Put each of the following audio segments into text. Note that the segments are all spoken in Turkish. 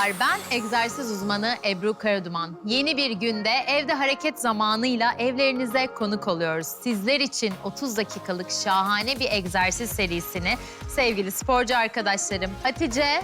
Merhabalar. Ben egzersiz uzmanı Ebru Karaduman. Yeni bir günde evde hareket zamanıyla evlerinize konuk oluyoruz. Sizler için 30 dakikalık şahane bir egzersiz serisini sevgili sporcu arkadaşlarım Hatice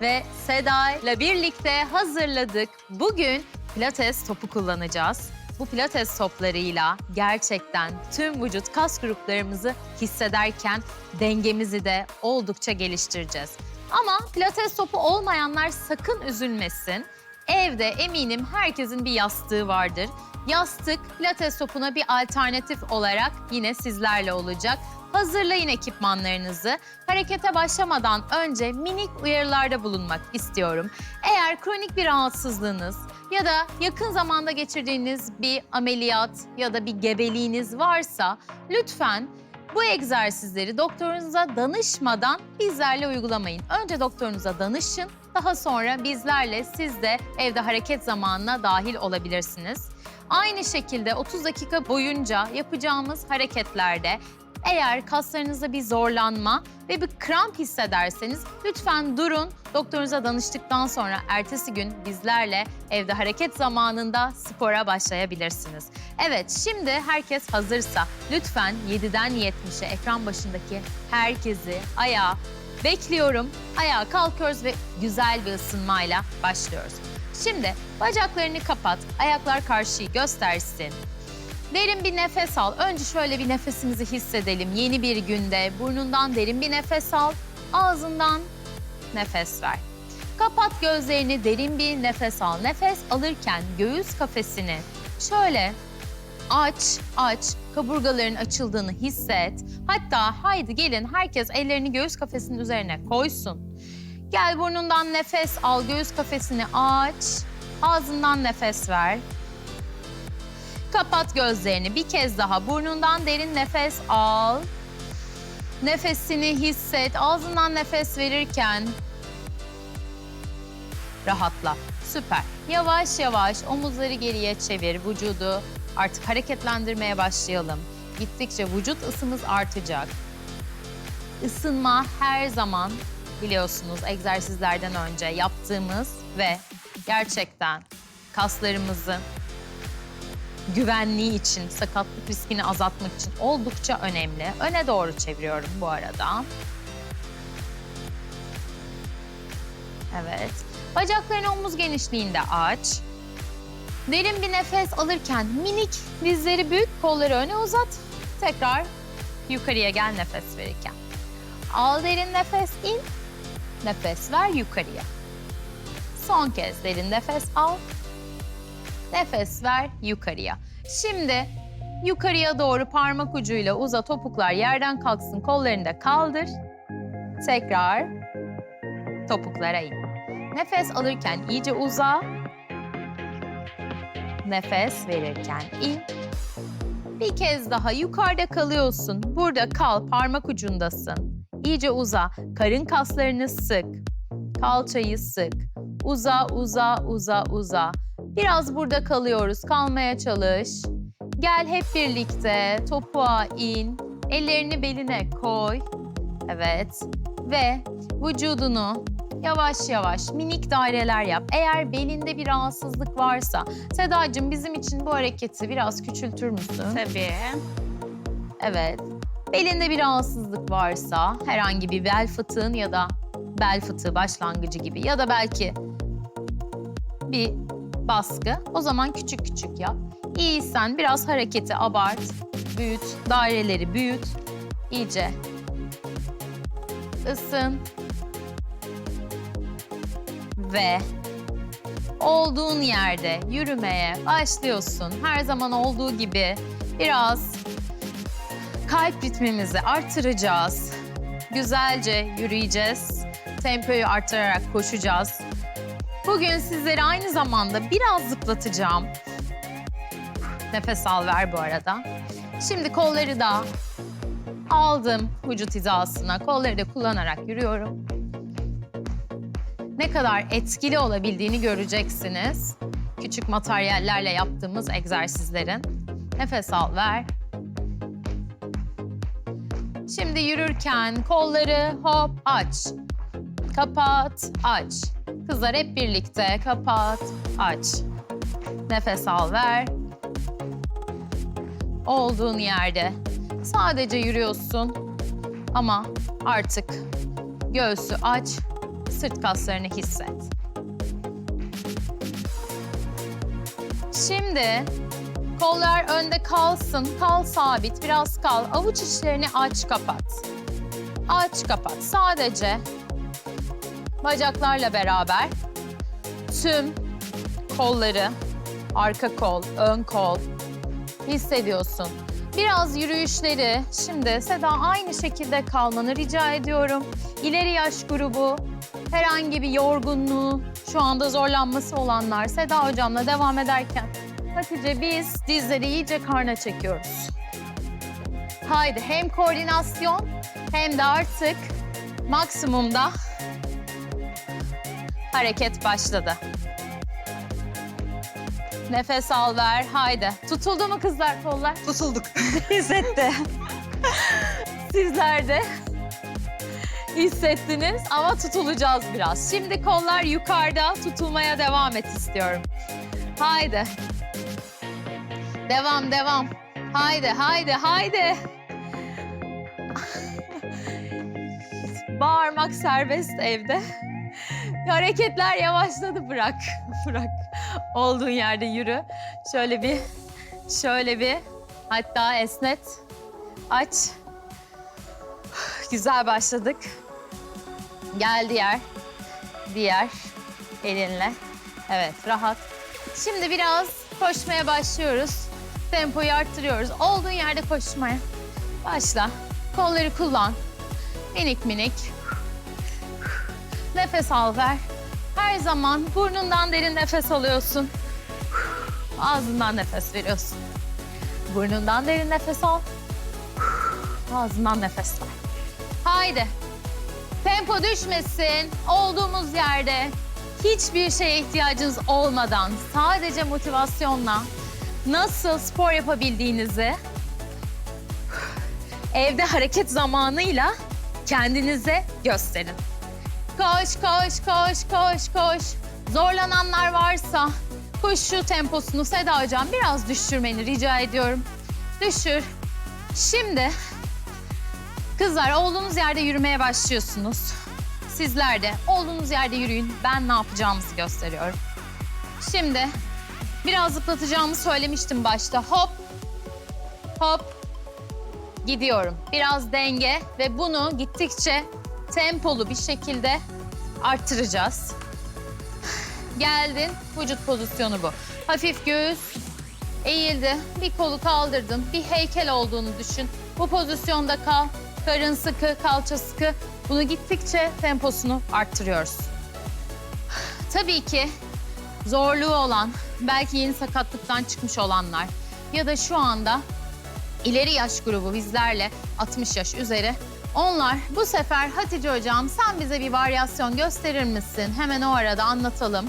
ve Seda ile birlikte hazırladık. Bugün pilates topu kullanacağız. Bu pilates toplarıyla gerçekten tüm vücut kas gruplarımızı hissederken dengemizi de oldukça geliştireceğiz. Ama pilates topu olmayanlar sakın üzülmesin. Evde eminim herkesin bir yastığı vardır. Yastık pilates topuna bir alternatif olarak yine sizlerle olacak. Hazırlayın ekipmanlarınızı. Harekete başlamadan önce minik uyarılarda bulunmak istiyorum. Eğer kronik bir rahatsızlığınız ya da yakın zamanda geçirdiğiniz bir ameliyat ya da bir gebeliğiniz varsa lütfen bu egzersizleri doktorunuza danışmadan bizlerle uygulamayın. Önce doktorunuza danışın, daha sonra bizlerle siz de evde hareket zamanına dahil olabilirsiniz. Aynı şekilde 30 dakika boyunca yapacağımız hareketlerde eğer kaslarınızda bir zorlanma ve bir kramp hissederseniz lütfen durun. Doktorunuza danıştıktan sonra ertesi gün bizlerle evde hareket zamanında spora başlayabilirsiniz. Evet şimdi herkes hazırsa lütfen 7'den 70'e ekran başındaki herkesi ayağa bekliyorum. Ayağa kalkıyoruz ve güzel bir ısınmayla başlıyoruz. Şimdi bacaklarını kapat, ayaklar karşıyı göstersin. Derin bir nefes al. Önce şöyle bir nefesimizi hissedelim. Yeni bir günde burnundan derin bir nefes al. Ağzından nefes ver. Kapat gözlerini derin bir nefes al. Nefes alırken göğüs kafesini şöyle aç, aç. Kaburgaların açıldığını hisset. Hatta haydi gelin herkes ellerini göğüs kafesinin üzerine koysun. Gel burnundan nefes al, göğüs kafesini aç. Ağzından nefes ver. Kapat gözlerini. Bir kez daha burnundan derin nefes al. Nefesini hisset. Ağzından nefes verirken rahatla. Süper. Yavaş yavaş omuzları geriye çevir. Vücudu artık hareketlendirmeye başlayalım. Gittikçe vücut ısımız artacak. Isınma her zaman biliyorsunuz egzersizlerden önce yaptığımız ve gerçekten kaslarımızın güvenliği için, sakatlık riskini azaltmak için oldukça önemli. Öne doğru çeviriyorum bu arada. Evet. Bacaklarını omuz genişliğinde aç. Derin bir nefes alırken minik dizleri büyük, kolları öne uzat. Tekrar yukarıya gel nefes verirken. Al derin nefes in. Nefes ver yukarıya. Son kez derin nefes al. Nefes ver yukarıya. Şimdi yukarıya doğru parmak ucuyla uzat topuklar yerden kalksın. Kollarını da kaldır. Tekrar topuklara in. Nefes alırken iyice uza. Nefes verirken in. Bir kez daha yukarıda kalıyorsun. Burada kal, parmak ucundasın. İyice uza. Karın kaslarını sık. Kalçayı sık. Uza, uza, uza, uza. Biraz burada kalıyoruz. Kalmaya çalış. Gel hep birlikte topuğa in. Ellerini beline koy. Evet. Ve vücudunu yavaş yavaş minik daireler yap. Eğer belinde bir rahatsızlık varsa, Sedacığım bizim için bu hareketi biraz küçültür müsün? Tabii. Evet. Belinde bir rahatsızlık varsa herhangi bir bel fıtığın ya da bel fıtığı başlangıcı gibi ya da belki bir baskı o zaman küçük küçük yap. İyiysen biraz hareketi abart, büyüt, daireleri büyüt, iyice ısın ve olduğun yerde yürümeye başlıyorsun. Her zaman olduğu gibi biraz kalp ritmimizi artıracağız. Güzelce yürüyeceğiz. Tempoyu artırarak koşacağız. Bugün sizleri aynı zamanda biraz zıplatacağım. Nefes al ver bu arada. Şimdi kolları da aldım vücut hizasına. Kolları da kullanarak yürüyorum. Ne kadar etkili olabildiğini göreceksiniz. Küçük materyallerle yaptığımız egzersizlerin. Nefes al ver. Şimdi yürürken kolları hop aç. Kapat, aç. Kızlar hep birlikte. Kapat, aç. Nefes al, ver. Olduğun yerde. Sadece yürüyorsun. Ama artık göğsü aç, sırt kaslarını hisset. Şimdi kollar önde kalsın, kal sabit, biraz kal. Avuç içlerini aç, kapat. Aç, kapat. Sadece bacaklarla beraber tüm kolları, arka kol, ön kol hissediyorsun. Biraz yürüyüşleri, şimdi Seda aynı şekilde kalmanı rica ediyorum. İleri yaş grubu, herhangi bir yorgunluğu, şu anda zorlanması olanlar Seda hocamla devam ederken Hatice biz dizleri iyice karna çekiyoruz. Haydi hem koordinasyon hem de artık maksimumda hareket başladı. Nefes al ver. Haydi. Tutuldu mu kızlar kollar? Tutulduk. Hissetti. Sizler de hissettiniz ama tutulacağız biraz. Şimdi kollar yukarıda tutulmaya devam et istiyorum. Haydi. Devam devam. Haydi haydi haydi. Bağırmak serbest evde. Hareketler yavaşladı bırak. Bırak. Olduğun yerde yürü. Şöyle bir şöyle bir hatta esnet. Aç. Güzel başladık. Gel diğer. Diğer elinle. Evet rahat. Şimdi biraz koşmaya başlıyoruz. Tempoyu arttırıyoruz. Olduğun yerde koşmaya. Başla. Kolları kullan. Minik minik. Nefes al ver. Her zaman burnundan derin nefes alıyorsun. Ağzından nefes veriyorsun. Burnundan derin nefes al. Ağzından nefes ver. Haydi. Tempo düşmesin. Olduğumuz yerde hiçbir şeye ihtiyacınız olmadan sadece motivasyonla nasıl spor yapabildiğinizi evde hareket zamanıyla kendinize gösterin. Koş, koş, koş, koş, koş. Zorlananlar varsa koşu temposunu Seda Hocam biraz düşürmeni rica ediyorum. Düşür. Şimdi kızlar olduğunuz yerde yürümeye başlıyorsunuz. Sizler de olduğunuz yerde yürüyün. Ben ne yapacağımızı gösteriyorum. Şimdi biraz zıplatacağımı söylemiştim başta. Hop, hop, gidiyorum. Biraz denge ve bunu gittikçe tempolu bir şekilde arttıracağız. Geldin, vücut pozisyonu bu. Hafif göğüs eğildi, bir kolu kaldırdın, bir heykel olduğunu düşün. Bu pozisyonda kal, karın sıkı, kalça sıkı. Bunu gittikçe temposunu arttırıyoruz. Tabii ki zorluğu olan, belki yeni sakatlıktan çıkmış olanlar ya da şu anda ileri yaş grubu bizlerle 60 yaş üzeri. Onlar bu sefer Hatice hocam sen bize bir varyasyon gösterir misin? Hemen o arada anlatalım.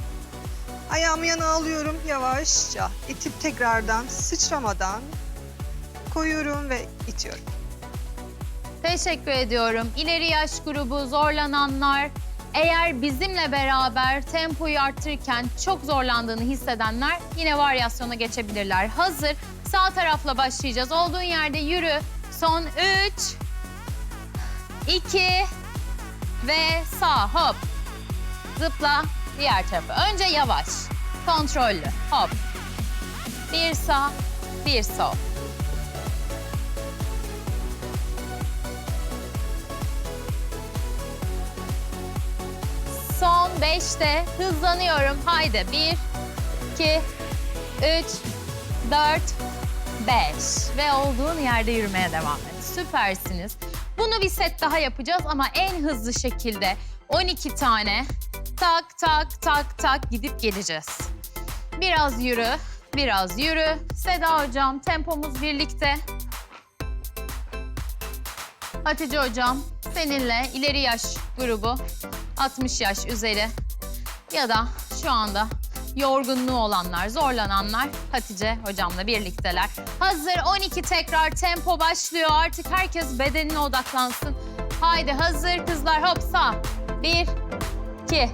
Ayağımı yana alıyorum yavaşça. İtip tekrardan sıçramadan koyuyorum ve itiyorum. Teşekkür ediyorum. İleri yaş grubu zorlananlar, eğer bizimle beraber tempoyu arttırırken çok zorlandığını hissedenler yine varyasyona geçebilirler. Hazır. Sağ tarafla başlayacağız. Olduğun yerde yürü. Son 3, 2 ve sağ hop. Zıpla diğer tarafa. Önce yavaş, kontrollü. Hop. Bir sağ, bir sol. Son beşte hızlanıyorum. Haydi bir, iki, üç, dört, beş. Ve olduğun yerde yürümeye devam et. Süpersiniz. Bunu bir set daha yapacağız ama en hızlı şekilde 12 tane tak tak tak tak gidip geleceğiz. Biraz yürü, biraz yürü. Seda hocam tempomuz birlikte. Hatice hocam seninle ileri yaş grubu 60 yaş üzeri ya da şu anda yorgunluğu olanlar, zorlananlar Hatice hocamla birlikteler. Hazır 12 tekrar tempo başlıyor. Artık herkes bedenine odaklansın. Haydi hazır kızlar hop sağ. Bir, 2.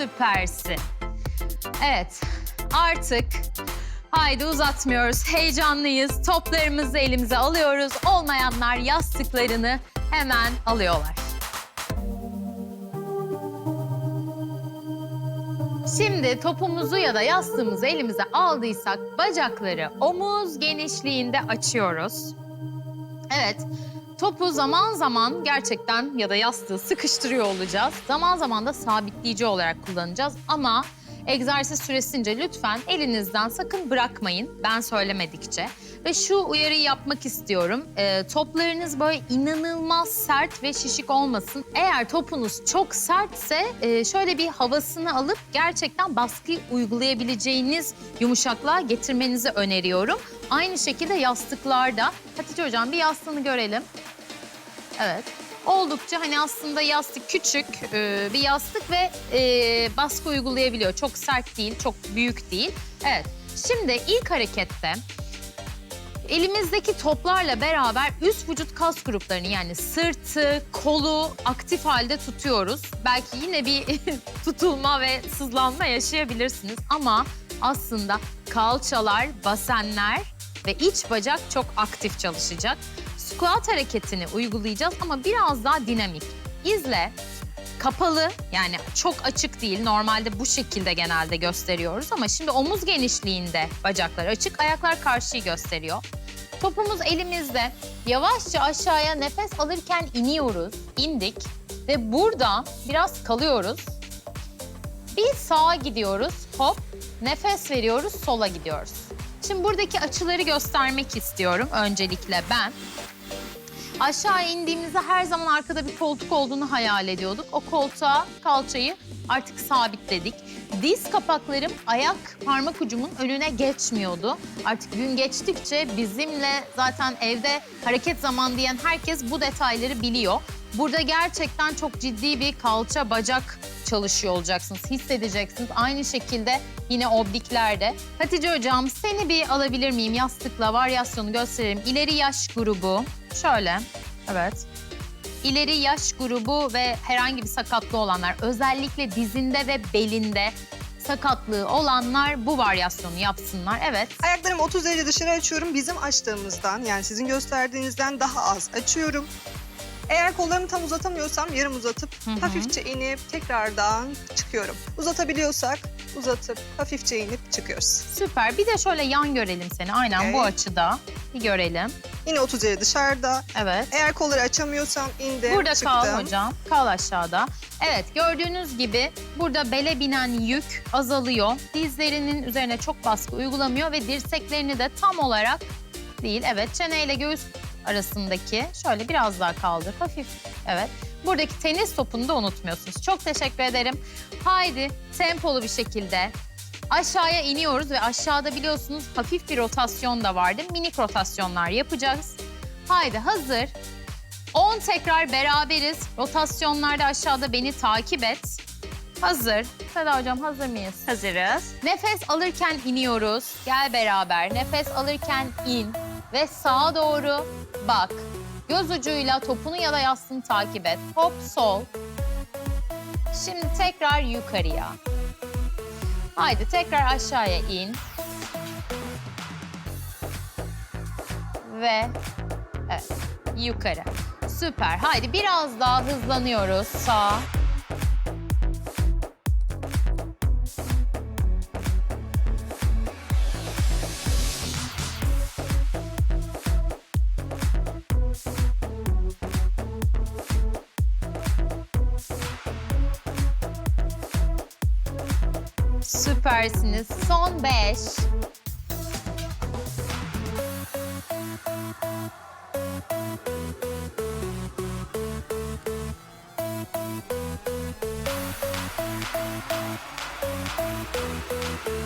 Süpersin. Evet, artık haydi uzatmıyoruz. Heyecanlıyız. Toplarımızı elimize alıyoruz. Olmayanlar yastıklarını hemen alıyorlar. Şimdi topumuzu ya da yastığımızı elimize aldıysak bacakları omuz genişliğinde açıyoruz. Evet, topu zaman zaman gerçekten ya da yastığı sıkıştırıyor olacağız. Zaman zaman da sabitleyici olarak kullanacağız ama egzersiz süresince lütfen elinizden sakın bırakmayın ben söylemedikçe. Ve şu uyarıyı yapmak istiyorum. Ee, toplarınız böyle inanılmaz sert ve şişik olmasın. Eğer topunuz çok sertse e, şöyle bir havasını alıp gerçekten baskı uygulayabileceğiniz yumuşaklığa getirmenizi öneriyorum. Aynı şekilde yastıklarda. Hatice Hocam bir yastığını görelim. Evet. Oldukça hani aslında yastık küçük e, bir yastık ve e, baskı uygulayabiliyor. Çok sert değil, çok büyük değil. Evet. Şimdi ilk harekette elimizdeki toplarla beraber üst vücut kas gruplarını yani sırtı, kolu aktif halde tutuyoruz. Belki yine bir tutulma ve sızlanma yaşayabilirsiniz ama aslında kalçalar, basenler ve iç bacak çok aktif çalışacak. Squat hareketini uygulayacağız ama biraz daha dinamik. İzle. Kapalı yani çok açık değil. Normalde bu şekilde genelde gösteriyoruz ama şimdi omuz genişliğinde bacaklar açık, ayaklar karşıyı gösteriyor. Topumuz elimizde. Yavaşça aşağıya nefes alırken iniyoruz. indik ve burada biraz kalıyoruz. Bir sağa gidiyoruz. Hop. Nefes veriyoruz. Sola gidiyoruz. Şimdi buradaki açıları göstermek istiyorum öncelikle ben. Aşağı indiğimizde her zaman arkada bir koltuk olduğunu hayal ediyorduk. O koltuğa kalçayı artık sabitledik. Diz kapaklarım ayak parmak ucumun önüne geçmiyordu. Artık gün geçtikçe bizimle zaten evde hareket zaman diyen herkes bu detayları biliyor. Burada gerçekten çok ciddi bir kalça bacak çalışıyor olacaksınız, hissedeceksiniz. Aynı şekilde yine obliklerde. Hatice Hocam seni bir alabilir miyim? Yastıkla varyasyonu gösterelim. İleri yaş grubu. Şöyle, evet. İleri yaş grubu ve herhangi bir sakatlığı olanlar, özellikle dizinde ve belinde sakatlığı olanlar bu varyasyonu yapsınlar. Evet. Ayaklarımı 30 derece dışarı açıyorum. Bizim açtığımızdan yani sizin gösterdiğinizden daha az açıyorum. Eğer kollarımı tam uzatamıyorsam yarım uzatıp Hı hı. hafifçe inip tekrardan çıkıyorum. Uzatabiliyorsak uzatıp hafifçe inip çıkıyoruz. Süper. Bir de şöyle yan görelim seni. Aynen bu Okay. açıda. Bir görelim. Yine 30 derece dışarıda. Evet. Eğer kolları açamıyorsam indim, Burada çıktım. kal hocam. Kal aşağıda. Evet gördüğünüz gibi burada bele binen yük azalıyor. Dizlerinin üzerine çok baskı uygulamıyor ve dirseklerini de tam olarak değil. Evet çeneyle göğüs arasındaki şöyle biraz daha kaldır. Hafif. Evet. Buradaki tenis topunu da unutmuyorsunuz. Çok teşekkür ederim. Haydi tempolu bir şekilde aşağıya iniyoruz ve aşağıda biliyorsunuz hafif bir rotasyon da vardı. Minik rotasyonlar yapacağız. Haydi hazır. 10 tekrar beraberiz. Rotasyonlarda aşağıda beni takip et. Hazır. Seda hocam hazır mıyız? Hazırız. Nefes alırken iniyoruz. Gel beraber. Nefes alırken in ve sağa doğru bak. Göz ucuyla topunu ya da yastığını takip et. Hop sol. Şimdi tekrar yukarıya. Haydi tekrar aşağıya in. Ve evet yukarı. Süper. Haydi biraz daha hızlanıyoruz. Sağ. Süpersiniz. Son beş.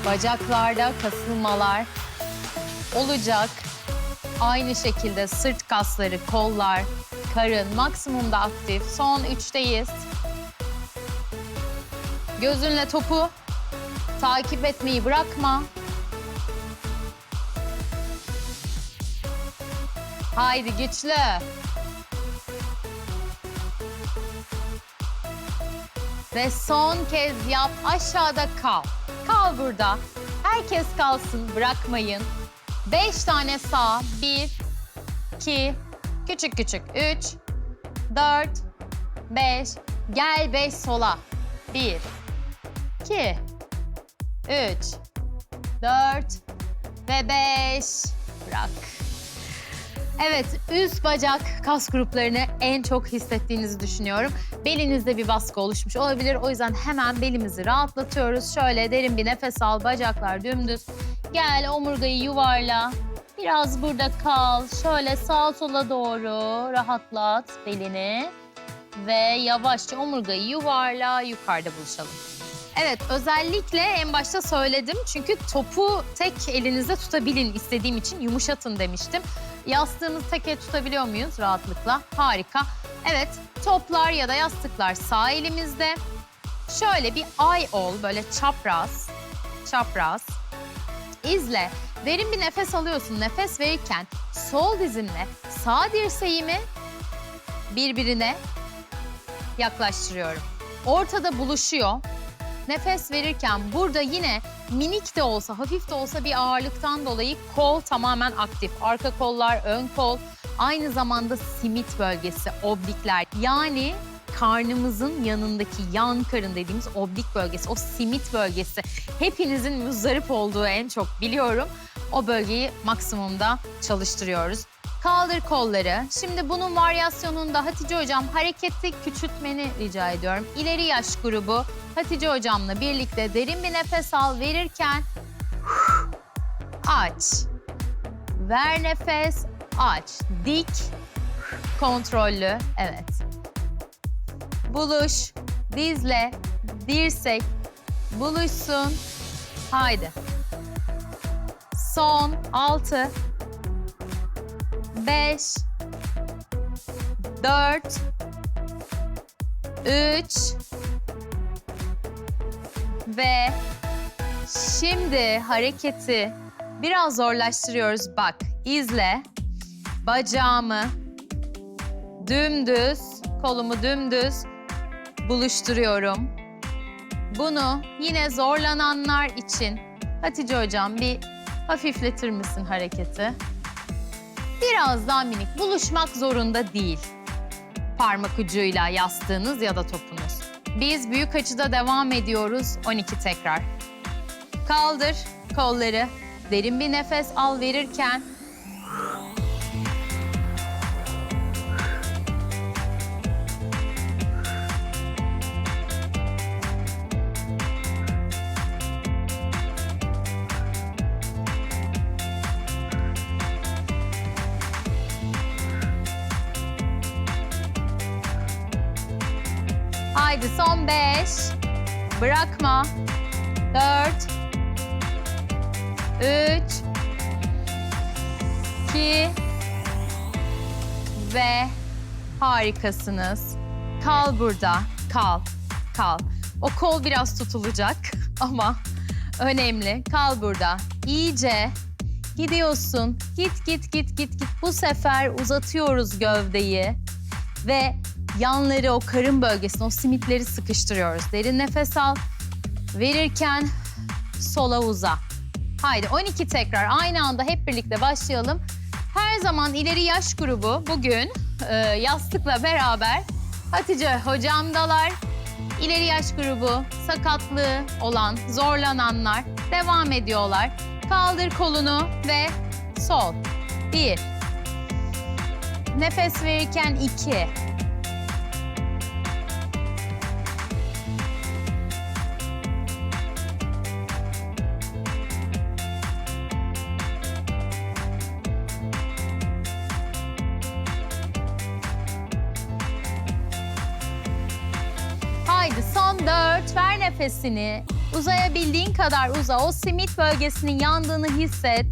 Bacaklarda kasılmalar olacak. Aynı şekilde sırt kasları, kollar, karın maksimumda aktif. Son üçteyiz. Gözünle topu takip etmeyi bırakma. Haydi güçlü. Ve son kez yap. Aşağıda kal. Kal burada. Herkes kalsın. Bırakmayın. Beş tane sağ. Bir, iki, küçük küçük. Üç, dört, beş. Gel beş sola. Bir, iki, üç, dört ve beş. Bırak. Evet, üst bacak kas gruplarını en çok hissettiğinizi düşünüyorum. Belinizde bir baskı oluşmuş olabilir. O yüzden hemen belimizi rahatlatıyoruz. Şöyle derin bir nefes al, bacaklar dümdüz. Gel omurgayı yuvarla. Biraz burada kal. Şöyle sağa sola doğru rahatlat belini. Ve yavaşça omurgayı yuvarla, yukarıda buluşalım. Evet, özellikle en başta söyledim. Çünkü topu tek elinizde tutabilin istediğim için yumuşatın demiştim. Yastığımızı tek el tutabiliyor muyuz rahatlıkla? Harika. Evet, toplar ya da yastıklar sağ elimizde. Şöyle bir ay ol, böyle çapraz, çapraz. İzle. Derin bir nefes alıyorsun. Nefes verirken sol dizimle sağ dirseğimi birbirine yaklaştırıyorum. Ortada buluşuyor. Nefes verirken burada yine minik de olsa, hafif de olsa bir ağırlıktan dolayı kol tamamen aktif. Arka kollar, ön kol, aynı zamanda simit bölgesi, oblikler. Yani karnımızın yanındaki yan karın dediğimiz oblik bölgesi, o simit bölgesi. Hepinizin müzdarip olduğu en çok biliyorum. O bölgeyi maksimumda çalıştırıyoruz. Kaldır kolları. Şimdi bunun varyasyonunda Hatice Hocam hareketi küçültmeni rica ediyorum. İleri yaş grubu Hatice Hocam'la birlikte derin bir nefes al verirken aç. Ver nefes, aç. Dik, kontrollü. Evet. Buluş, dizle, dirsek, buluşsun. Haydi. Son, altı, beş, dört, üç ve şimdi hareketi biraz zorlaştırıyoruz. Bak, izle. Bacağımı dümdüz, kolumu dümdüz buluşturuyorum. Bunu yine zorlananlar için Hatice Hocam bir hafifletir misin hareketi? Biraz daha minik. Buluşmak zorunda değil. Parmak ucuyla yastığınız ya da topunuz. Biz büyük açıda devam ediyoruz. 12 tekrar. Kaldır kolları. Derin bir nefes al verirken Haydi son beş. Bırakma. Dört. Üç. iki Ve harikasınız. Kal burada. Kal. Kal. O kol biraz tutulacak ama önemli. Kal burada. İyice gidiyorsun. Git git git git git. Bu sefer uzatıyoruz gövdeyi ve yanları o karın bölgesine o simitleri sıkıştırıyoruz. Derin nefes al. Verirken sola uza. Haydi 12 tekrar aynı anda hep birlikte başlayalım. Her zaman ileri yaş grubu bugün e, yastıkla beraber Hatice hocamdalar. İleri yaş grubu sakatlığı olan zorlananlar devam ediyorlar. Kaldır kolunu ve sol. Bir. Nefes verirken iki. Nefesini. Uzayabildiğin kadar uza. O simit bölgesinin yandığını hisset.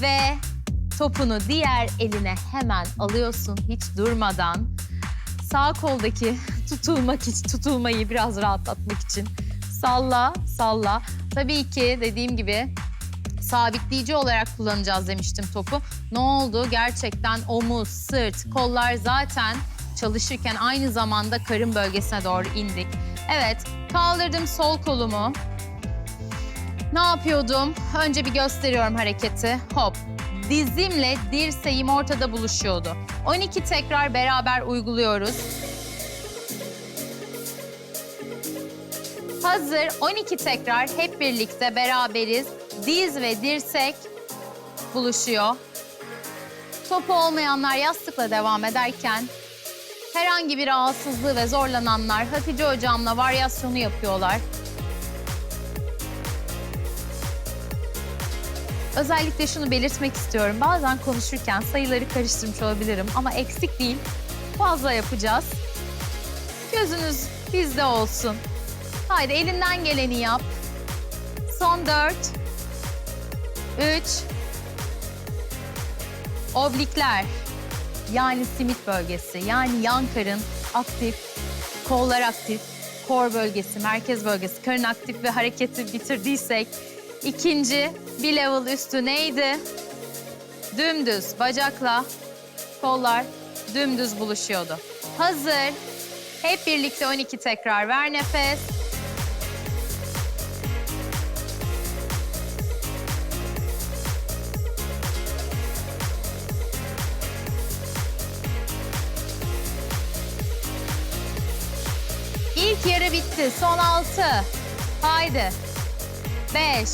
Ve topunu diğer eline hemen alıyorsun hiç durmadan. Sağ koldaki tutulmak için, tutulmayı biraz rahatlatmak için salla, salla. Tabii ki dediğim gibi sabitleyici olarak kullanacağız demiştim topu. Ne oldu? Gerçekten omuz, sırt, kollar zaten çalışırken aynı zamanda karın bölgesine doğru indik. Evet, kaldırdım sol kolumu. Ne yapıyordum? Önce bir gösteriyorum hareketi. Hop. Dizimle dirseğim ortada buluşuyordu. 12 tekrar beraber uyguluyoruz. Hazır 12 tekrar hep birlikte beraberiz. Diz ve dirsek buluşuyor. Topu olmayanlar yastıkla devam ederken herhangi bir rahatsızlığı ve zorlananlar Hatice hocamla varyasyonu yapıyorlar. Özellikle şunu belirtmek istiyorum. Bazen konuşurken sayıları karıştırmış olabilirim ama eksik değil. Fazla yapacağız. Gözünüz bizde olsun. Haydi elinden geleni yap. Son dört. Üç. Oblikler. Yani simit bölgesi. Yani yan karın aktif. Kollar aktif. Kor bölgesi, merkez bölgesi, karın aktif ve hareketi bitirdiysek ikinci bir level üstü neydi? Dümdüz bacakla kollar dümdüz buluşuyordu. Hazır. Hep birlikte 12 tekrar ver nefes. Yarı bitti. Son altı. Haydi. Beş.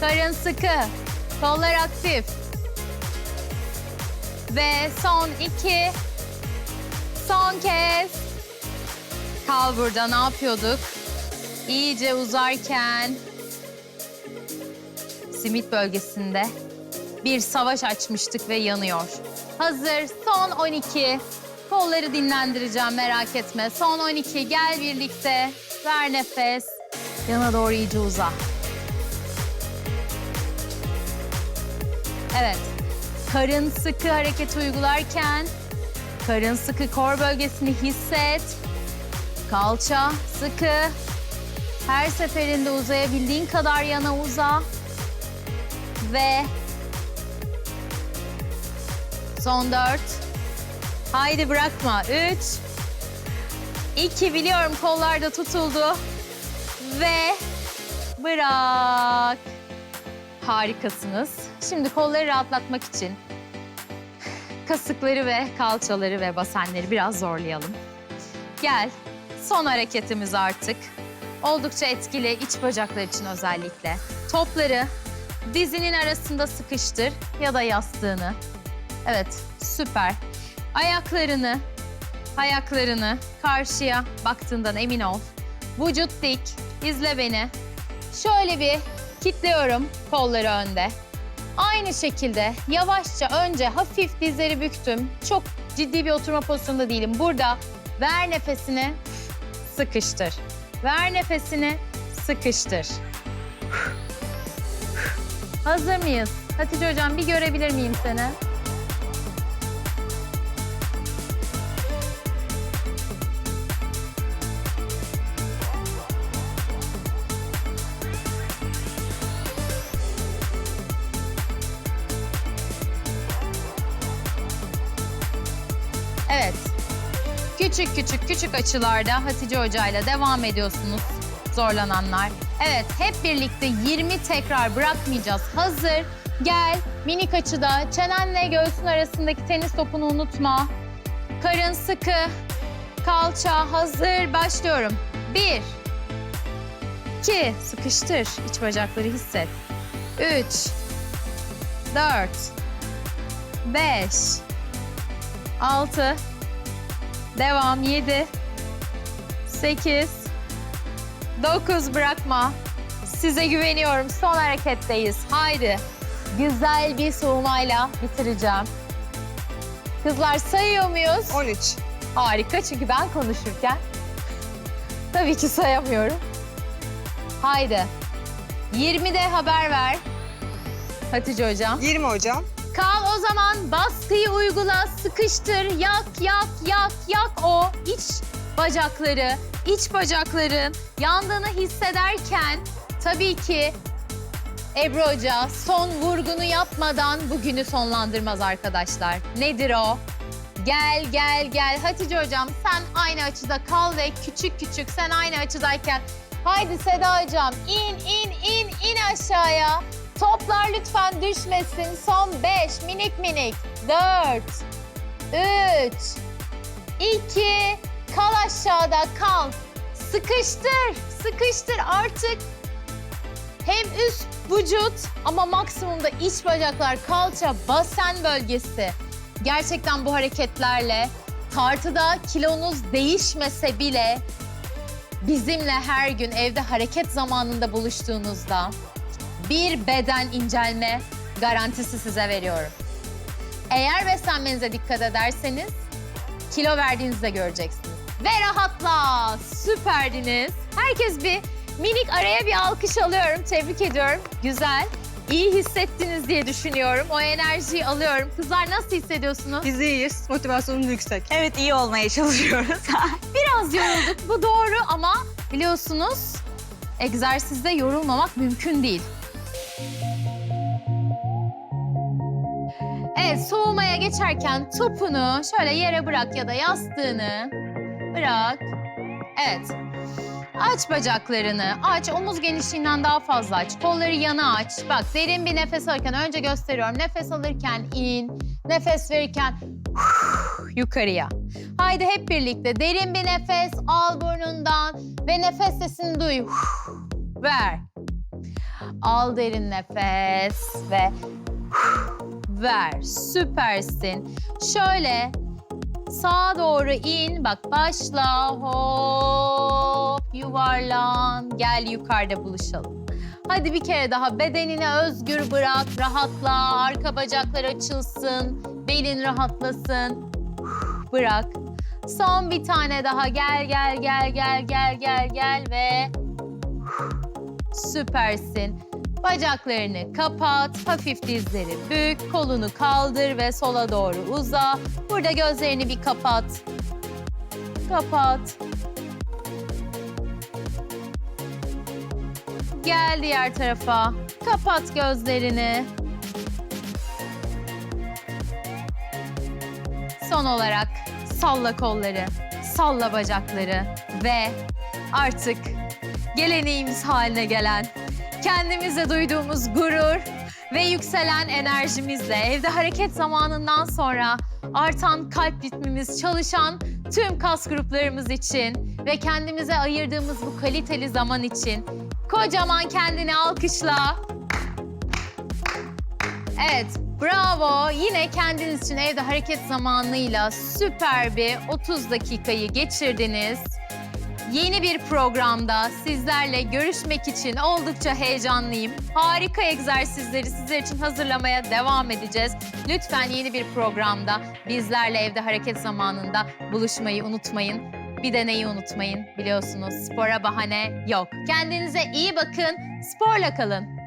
Karın sıkı. Kollar aktif. Ve son iki. Son kez. Kal burada. Ne yapıyorduk? İyice uzarken simit bölgesinde bir savaş açmıştık ve yanıyor. Hazır. Son 12. Kolları dinlendireceğim merak etme. Son 12. Gel birlikte. Ver nefes. Yana doğru iyice uza. Evet. Karın sıkı hareket uygularken karın sıkı kor bölgesini hisset. Kalça sıkı. Her seferinde uzayabildiğin kadar yana uza. Ve son dört. Haydi bırakma. Üç. iki biliyorum kollarda tutuldu. Ve bırak. Harikasınız. Şimdi kolları rahatlatmak için kasıkları ve kalçaları ve basenleri biraz zorlayalım. Gel. Son hareketimiz artık. Oldukça etkili iç bacaklar için özellikle. Topları dizinin arasında sıkıştır ya da yastığını. Evet, süper. Ayaklarını, ayaklarını karşıya baktığından emin ol. Vücut dik, izle beni. Şöyle bir kitliyorum kolları önde. Aynı şekilde yavaşça önce hafif dizleri büktüm. Çok ciddi bir oturma pozisyonunda değilim. Burada ver nefesini, sıkıştır. Ver nefesini, sıkıştır. Hazır mıyız? Hatice hocam bir görebilir miyim seni? Küçük küçük küçük açılarda Hatice Hoca ile devam ediyorsunuz zorlananlar. Evet hep birlikte 20 tekrar bırakmayacağız. Hazır. Gel minik açıda çenenle göğsün arasındaki tenis topunu unutma. Karın sıkı. Kalça hazır. Başlıyorum. Bir. iki, Sıkıştır. İç bacakları hisset. Üç. Dört. Beş. Altı. Devam. Yedi. Sekiz. Dokuz. Bırakma. Size güveniyorum. Son hareketteyiz. Haydi. Güzel bir soğumayla bitireceğim. Kızlar sayıyor muyuz? 13. Harika çünkü ben konuşurken tabii ki sayamıyorum. Haydi. 20'de haber ver. Hatice hocam. 20 hocam. Kal o zaman baskıyı uygula, sıkıştır, yak, yak, yak, yak o iç bacakları, iç bacakların yandığını hissederken tabii ki Ebru Hoca son vurgunu yapmadan bugünü sonlandırmaz arkadaşlar. Nedir o? Gel gel gel Hatice hocam sen aynı açıda kal ve küçük küçük sen aynı açıdayken haydi Seda hocam in in in in aşağıya. Toplar lütfen düşmesin. Son 5 minik minik. 4 3 2 kal aşağıda kal. Sıkıştır. Sıkıştır artık. Hem üst vücut ama maksimumda iç bacaklar, kalça, basen bölgesi. Gerçekten bu hareketlerle tartıda kilonuz değişmese bile bizimle her gün evde hareket zamanında buluştuğunuzda bir beden incelme garantisi size veriyorum. Eğer beslenmenize dikkat ederseniz kilo verdiğinizde göreceksiniz. Ve rahatla, süperdiniz. Herkes bir minik araya bir alkış alıyorum, tebrik ediyorum. Güzel, iyi hissettiniz diye düşünüyorum. O enerjiyi alıyorum. Kızlar nasıl hissediyorsunuz? Biz iyiyiz. Motivasyonumuz yüksek. Evet iyi olmaya çalışıyoruz. Biraz yorulduk, bu doğru ama biliyorsunuz egzersizde yorulmamak mümkün değil. Evet, soğumaya geçerken topunu şöyle yere bırak ya da yastığını bırak. Evet. Aç bacaklarını, aç. Omuz genişliğinden daha fazla aç. Kolları yana aç. Bak derin bir nefes alırken önce gösteriyorum. Nefes alırken in, nefes verirken yukarıya. Haydi hep birlikte derin bir nefes al burnundan ve nefes sesini duy. Ver. Al derin nefes ve ver. Süpersin. Şöyle sağa doğru in. Bak başla. Hop. Yuvarlan. Gel yukarıda buluşalım. Hadi bir kere daha bedenini özgür bırak. Rahatla. Arka bacaklar açılsın. Belin rahatlasın. Bırak. Son bir tane daha. Gel gel gel gel gel gel gel ve süpersin. Bacaklarını kapat, hafif dizleri bük, kolunu kaldır ve sola doğru uza. Burada gözlerini bir kapat. Kapat. Gel diğer tarafa. Kapat gözlerini. Son olarak salla kolları, salla bacakları ve artık geleneğimiz haline gelen, kendimize duyduğumuz gurur ve yükselen enerjimizle evde hareket zamanından sonra artan kalp ritmimiz çalışan tüm kas gruplarımız için ve kendimize ayırdığımız bu kaliteli zaman için kocaman kendini alkışla. Evet, bravo. Yine kendiniz için evde hareket zamanıyla süper bir 30 dakikayı geçirdiniz. Yeni bir programda sizlerle görüşmek için oldukça heyecanlıyım. Harika egzersizleri sizler için hazırlamaya devam edeceğiz. Lütfen yeni bir programda bizlerle evde hareket zamanında buluşmayı unutmayın. Bir de neyi unutmayın biliyorsunuz spora bahane yok. Kendinize iyi bakın, sporla kalın.